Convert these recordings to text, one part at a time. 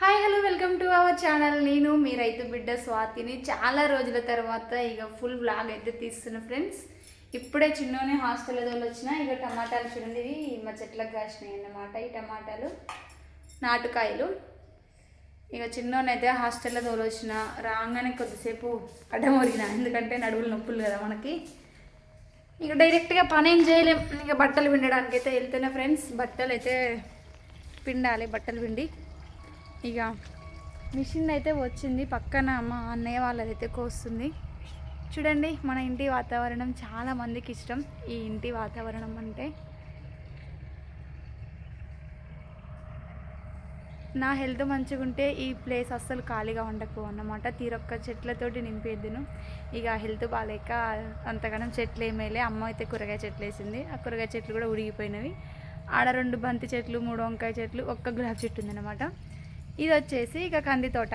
Hi hello welcome to our channel నేను మీ రైతు బిడ్డ స్వాతిని. చాలా రోజుల తర్వాత ఇక ఫుల్ బ్లాగ్ అయితే తీస్తున్నా ఫ్రెండ్స్ ఇప్పుడే చిన్నోనే హాస్టల్ ఏదో వచ్చిన ఇక టమాటాలు చూడండి ఇవి మా చెట్లకు కాసినాయి అన్నమాట. ఈ టమాటాలు నాటుకాయలు. ఇక చిన్నోనైతే హాస్టల్లో తోలొచ్చిన. రాగానే కొద్దిసేపు అడ్డమొరిగిన ఎందుకంటే నడువులు నొప్పులు కదా మనకి. ఇక డైరెక్ట్గా పని ఏం చేయలేం. ఇక బట్టలు పిండడానికి అయితే వెళ్తున్నా ఫ్రెండ్స్ బట్టలు అయితే పిండాలి బట్టలు పిండి. ఇక మిషన్ అయితే వచ్చింది పక్కన మా అన్నయ్య వాళ్ళదైతే కోస్తుంది. చూడండి మన ఇంటి వాతావరణం చాలా మందికి ఇష్టం. ఈ ఇంటి వాతావరణం అంటే నా హెల్త్ మంచిగా ఉంటే ఈ ప్లేస్ అస్సలు ఖాళీగా ఉండకు అన్నమాట. తీరొక్క చెట్లతోటి నింపేద్దును. ఇక హెల్త్ బాగాలేక అంతగానం చెట్లు ఏమేలే అమ్మ అయితే కూరగాయ చెట్లు వేసింది. ఆ కూరగాయ చెట్లు కూడా ఉడిగిపోయినవి ఆడ రెండు బంతి చెట్లు మూడు వంకాయ చెట్లు ఒక్క గులాబీ చెట్టు ఉందన్నమాట. ఇది వచ్చేసి ఇక కంది తోట.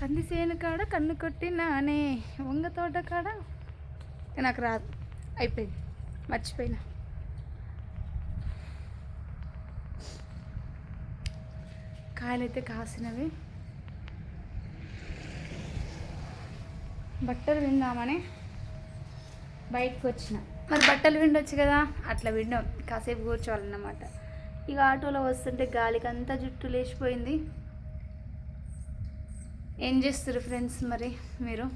కంది సేను కాడ కన్ను కొట్టినానే. వంగ తోట కాడ? నాకు రాదు. అయిపోయింది. మర్చిపోయినా. కాయలైతే కాసినవి. బట్టలు విందామని బయటకు వచ్చిన మరి బట్టలు విండొచ్చు కదా? అట్లా విండం. కాసేపు కూర్చోవాలన్నమాట. ఇక ఆటోలో వస్తుంటే గాలికి అంతా జుట్టు లేచిపోయింది. ఏం చేస్తారు ఫ్రెండ్స్ మరి మీరు?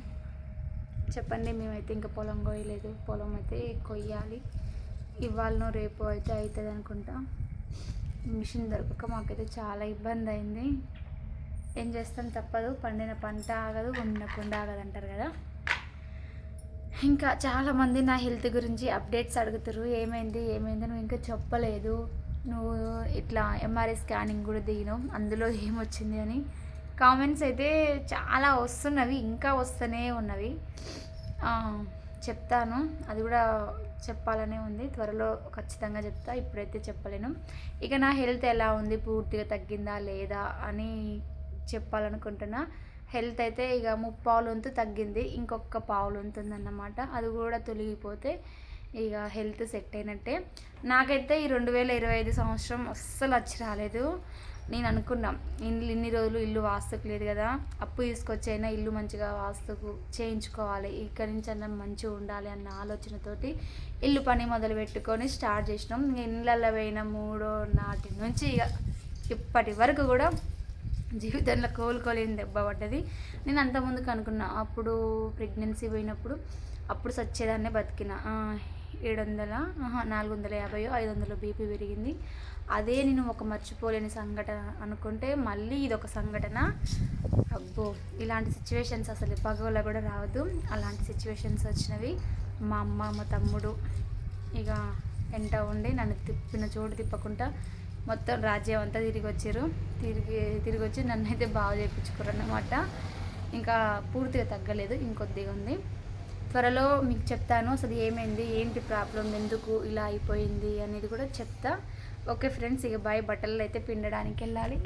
చెప్పండి మేమైతే ఇంకా పొలం కొయ్యలేదు పొలం అయితే కొయ్యాలి. ఇవాళనో రేపు అయితే అవుతుంది అనుకుంటా. మిషన్ దొరకక మాకైతే చాలా ఇబ్బంది అయింది. ఏం చేస్తాం తప్పదు. పండిన పంట ఆగదు వండిన కొండ ఆగదు అంటారు కదా. ఇంకా చాలామంది నా హెల్త్ గురించి అప్డేట్స్ అడుగుతారు ఏమైంది ఏమైంది నువ్వు ఇంకా చెప్పలేదు. నువ్వు ఇట్లా ఎంఆర్ఐ స్కానింగ్ కూడా దిగినావు. అందులో ఏమొచ్చింది అని కామెంట్స్ అయితే చాలా వస్తున్నవి ఇంకా వస్తూనే ఉన్నవి. చెప్తాను. అది కూడా చెప్పాలనే ఉంది. త్వరలో ఖచ్చితంగా చెప్తా. ఇప్పుడైతే చెప్పలేను. ఇక నా హెల్త్ ఎలా ఉంది? పూర్తిగా తగ్గిందా లేదా అని చెప్పాలనుకుంటున్నా. హెల్త్ అయితే ఇక ముప్పావులు వంతు తగ్గింది. ఇంకొక పావులు ఉంటుందన్నమాట అది కూడా తొలగిపోతే ఇక హెల్త్ సెట్ అయినట్టే. నాకైతే ఈ రెండు వేల ఇరవై ఐదు సంవత్సరం అస్సలు వచ్చి రాలేదు. నేను అనుకున్నాం ఇల్లు ఇన్ని రోజులు ఇల్లు వాస్తుకు లేదు కదా. అప్పు తీసుకొచ్చైనా ఇల్లు మంచిగా వాస్తుకు చేయించుకోవాలి. ఇక్కడి నుంచి అన్న మంచిగా ఉండాలి అన్న ఆలోచనతోటి ఇల్లు పని మొదలు పెట్టుకొని స్టార్ట్ చేసినాం. ఇళ్ళల్లో పోయిన మూడో నాటి నుంచి ఇక ఇప్పటి వరకు కూడా జీవితంలో కోలుకోలేని దెబ్బ పడ్డది. నేను అంత ముందుకు అనుకున్నా అప్పుడు ప్రెగ్నెన్సీ పోయినప్పుడు అప్పుడు సచ్చేదాన్నే బతికిన. ఏడు వందల నాలుగు వందల యాభై ఐదు వందల బీపీ పెరిగింది. అదే నేను ఒక మర్చిపోలేని సంఘటన అనుకుంటే మళ్ళీ ఇది ఒక సంఘటన. అబ్బో ఇలాంటి సిచ్యువేషన్స్ అసలు పగవల కూడా రావద్దు. అలాంటి సిచ్యువేషన్స్ వచ్చినవి మా అమ్మ మా తమ్ముడు ఇక ఎంట ఉండి నన్ను తిప్పిన చోటు తిప్పకుండా మొత్తం రాజ్యం అంతా తిరిగి వచ్చారు. తిరిగి తిరిగి వచ్చి నన్ను అయితే బాగా చేయించుకోరు అన్నమాట ఇంకా పూర్తిగా తగ్గలేదు ఇంకొద్దిగా ఉంది. త్వరలో మీకు చెప్తాను అసలు ఏమైంది ఏంటి ప్రాబ్లం ఎందుకు ఇలా అయిపోయింది అనేది కూడా చెప్తా. ఓకే ఫ్రెండ్స్ ఇక బాయ్ బట్టలు అయితే పిండడానికి వెళ్ళాలి.